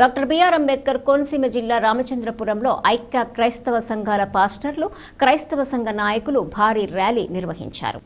Doctor BR Ambedkar Konaseema జిల్లా రామచంద్రపురంలో ఐక్య క్రైస్తవ సంఘాల పాస్టర్లు క్రైస్తవ సంఘ నాయకులు భారీ ర్యాలీ నిర్వహించారు.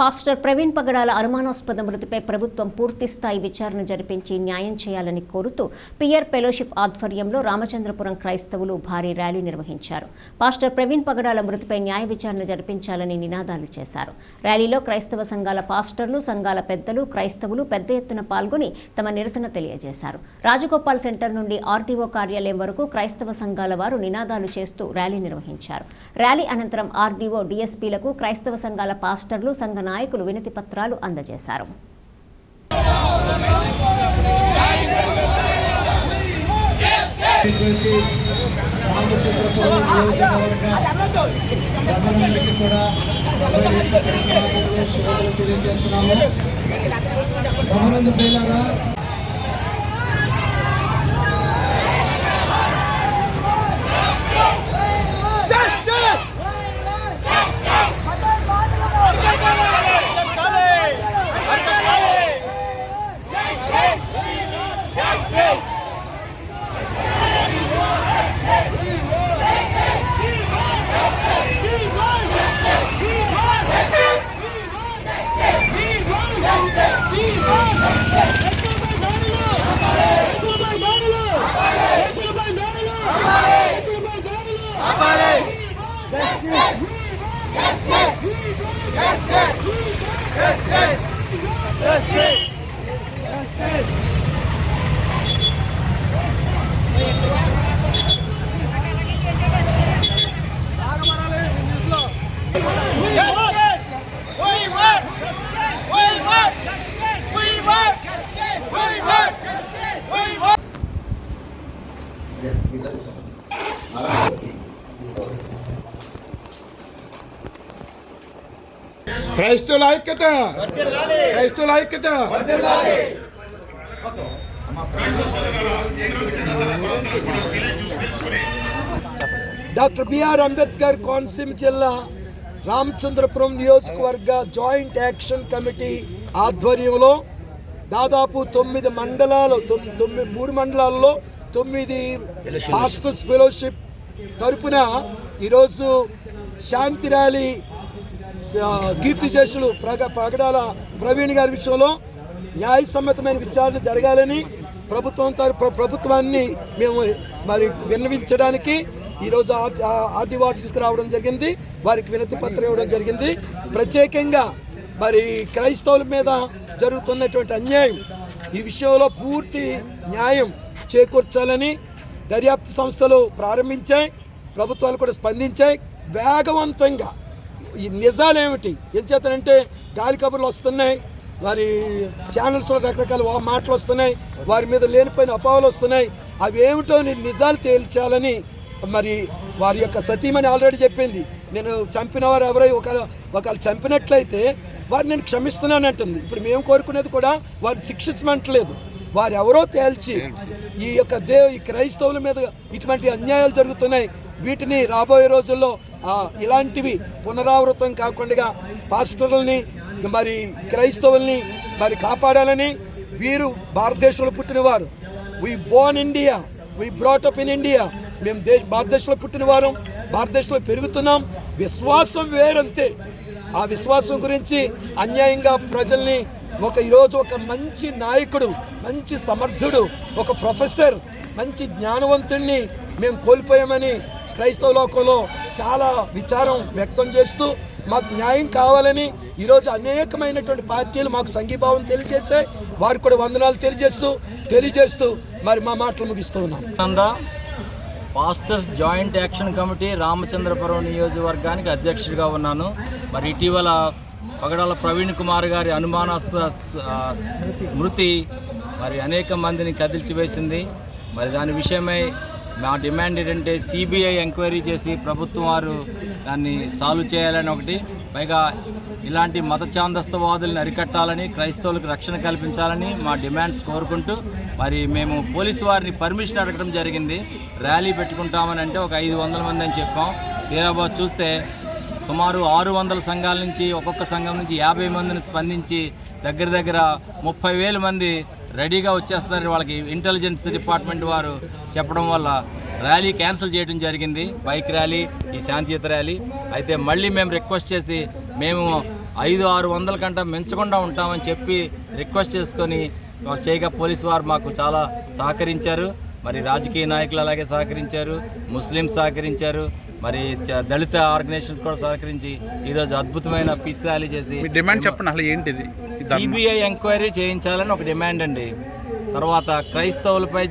పాస్టర్ ప్రవీణ్ పగడాల అనుమానాస్పద మృతిపై ప్రభుత్వం పూర్తిస్థాయి విచారణ జరిపించి న్యాయం చేయాలని కోరుతూ పియర్ ఫెలోషిప్ ఆధ్వర్యంలో రామచంద్రపురం క్రైస్తవులు భారీ ర్యాలీ నిర్వహించారు. పాస్టర్ ప్రవీణ్ పగడాల మృతిపై న్యాయ విచారణ జరిపించాలని నినాదాలు చేశారు. ర్యాలీలో క్రైస్తవ సంఘాల పాస్టర్లు సంఘాల పెద్దలు క్రైస్తవులు పెద్ద ఎత్తున పాల్గొని తమ నిరసన తెలియజేశారు. రాజగోపాల్ సెంటర్ నుండి ఆర్టీఓ కార్యాలయం వరకు క్రైస్తవ సంఘాల వారు నినాదాలు చేస్తూ ర్యాలీ నిర్వహించారు. ర్యాలీ అనంతరం ఆర్డీఓ డీఎస్పీలకు క్రైస్తవ సంఘాల పాస్టర్లు సంఘ నాయకులు వినతి పత్రాలు అందజేశారు. ఇటువంటి రామచంద్రపురం నియోజకవర్గ ప్రజలందరికీ కూడా శుభాలు క్రైస్తవుల ఐక్యత. క్రైస్తవుల ఐక్యత. డాక్టర్ బిఆర్ అంబేద్కర్ కోనసీమ జిల్లా రామచంద్రపురం నియోజకవర్గ జాయింట్ యాక్షన్ కమిటీ ఆధ్వర్యంలో దాదాపు తొమ్మిది మండలాలు తొమ్- తొమ్మిది మూడు మండలాల్లో తొమ్మిది మాస్టర్స్ ఫెలోషిప్ తరపున ఈరోజు శాంతి ర్యాలీ కీర్తి చేసులు ప్రగ ప్రగడాల ప్రవీణ్ గారి విషయంలో న్యాయసమ్మతమైన విచారణ జరగాలని ప్రభుత్వం తరపు ప్రభుత్వాన్ని మేము మరి విన్నవించడానికి ఈరోజు ఆర్టీఓ ఆఫీస్కి రావడం జరిగింది. వారికి వినతి పత్రం ఇవ్వడం జరిగింది. ప్రత్యేకంగా మరి క్రైస్తవుల మీద జరుగుతున్నటువంటి అన్యాయం ఈ విషయంలో పూర్తి న్యాయం చేకూర్చాలని దర్యాప్తు సంస్థలు ప్రారంభించాయి ప్రభుత్వాలు కూడా స్పందించాయి. వేగవంతంగా ఈ నిజాలేమిటి ఏం చేతనంటే గాలి కబుర్లు వస్తున్నాయి వారి ఛానల్స్లో రకరకాల మాటలు వస్తున్నాయి వారి మీద లేనిపోయిన అపావాలు వస్తున్నాయి. అవి ఏమిటో నిజాలు తేల్చాలని మరి వారి యొక్క సతీమణి ఆల్రెడీ చెప్పింది. నేను చంపిన వారు ఎవరై ఒకవేళ ఒకళ్ళు చంపినట్లయితే వారిని నేను క్షమిస్తున్నానంటుంది ఇప్పుడు మేము కోరుకునేది కూడా వారిని శిక్షించమంటలేదు. వారు ఎవరో తేల్చి. ఈ యొక్క దేవ ఈ క్రైస్తవుల మీద ఇటువంటి అన్యాయాలు జరుగుతున్నాయి. వీటిని రాబోయే రోజుల్లో ఇలాంటివి పునరావృతం కాకుండా పాస్టర్లని మరి క్రైస్తవుల్ని మరి కాపాడాలని వీరు భారతదేశంలో పుట్టినవారు. We born India we brought up in India మేము దేశ భారతదేశంలో పుట్టినవారు భారతదేశంలో పెరుగుతున్నాం. విశ్వాసం వేరంతే. ఆ విశ్వాసం గురించి అన్యాయంగా ప్రజల్ని ఒక ఈరోజు ఒక మంచి నాయకుడు మంచి సమర్థుడు ఒక ప్రొఫెసర్ మంచి జ్ఞానవంతుణ్ణి మేము కోల్పోయామని క్రైస్తవ లోకంలో చాలా విచారం వ్యక్తం చేస్తూ మాకు న్యాయం కావాలని ఈరోజు అనేకమైనటువంటి పార్టీలు మాకు సంఘీభావం తెలియజేశాయి. వారు కూడా వందనాలు తెలియజేస్తూ తెలియజేస్తూ మరి మా మాటలు ముగిస్తూ ఉన్నాం. Pastors joint action committee Ramachandrapuram నియోజకవర్గానికి అధ్యక్షుడిగా ఉన్నాను. మరి ఇటీవల పగడాల ప్రవీణ్ కుమార్ గారి అనుమానాస్పద స్మృతి మృతి మరి అనేక మందిని కదిల్చివేసింది. మరి దాని విషయమై మా డిమాండ్ ఏంటంటే సిబిఐ ఎంక్వైరీ చేసి ప్రభుత్వం వారు దాన్ని సాల్వ్ చేయాలని ఒకటి పైగా ఇలాంటి మత ఛాందస్తవాదులను అరికట్టాలని క్రైస్తవులకు రక్షణ కల్పించాలని మా డిమాండ్స్ కోరుకుంటూ మరి మేము పోలీసు వారిని పర్మిషన్ అడగడం జరిగింది. ర్యాలీ పెట్టుకుంటామని అంటే ఒక ఐదు వందల మంది అని చెప్పాం. తీరాబాద్ చూస్తే సుమారు ఆరు వందల సంఘాల నుంచి ఒక్కొక్క సంఘం నుంచి యాభై మందిని స్పందించి దగ్గర దగ్గర ముప్పై వేల మంది రెడీగా వచ్చేస్తున్నారు. వాళ్ళకి ఇంటెలిజెన్స్ డిపార్ట్మెంట్ వారు చెప్పడం వల్ల ర్యాలీ క్యాన్సిల్ చేయడం జరిగింది. బైక్ ర్యాలీ ఈ శాంతియుత ర్యాలీ. అయితే మళ్ళీ మేము రిక్వెస్ట్ చేసి మేము ఐదు ఆరు వందల కంటే మించకుండా ఉంటామని చెప్పి రిక్వెస్ట్ చేసుకొని చేయగా పోలీస్ వారు మాకు చాలా సహకరించారు. మరి రాజకీయ నాయకులు అలాగే సహకరించారు. ముస్లింస్ సహకరించారు. మరి దళిత ఆర్గనైజేషన్స్ కూడా సహకరించి ఈరోజు అద్భుతమైన పీస్ ర్యాలీ చేసి డిమాండ్ చెప్పండి అసలు ఏంటిది? సిబిఐ ఎంక్వైరీ చేయించాలని ఒక డిమాండ్ అండి తర్వాత క్రైస్తవులపై